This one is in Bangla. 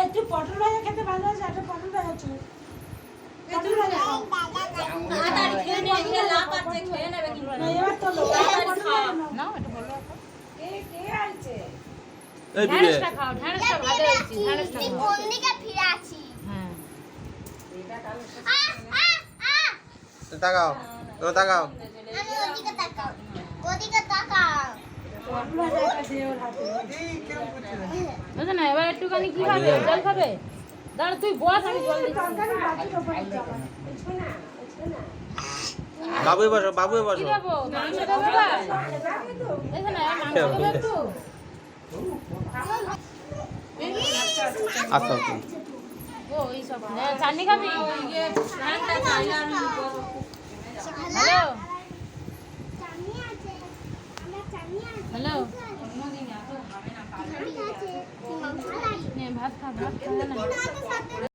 একটু পটল ভাজা খাও। না, এবার তো লোক পটল ভাজা নাও। নাও এটা বলো কে কে আনছে এই বিবে খাও ঢ্যাঁড়সটা ভাজা হচ্ছে ঢ্যাঁড়সটা কোন দিকে ফিরে আছি হ্যাঁ। আহ, আহ। তাকাও ও তাকাও। আমি ওদিকে তাকাও ওদিকে তাকাও। এবার একটুখানি কি খাবে? জল খাবে? দাঁড়া তুই বস আমি জল বাবুই বসো বাবুই কি বসো মাংস দেবো না মাংস দেবো একটু? আস্তে আস্তে ও এই সব হ্যাঁ, চাটনি খাবি হ্যালো চাটনি আছে আমার চাটনি আছে হ্যালো ঠিক আছে তুমি ভালো আছে নে ভাত খা ভাত খা না সাথে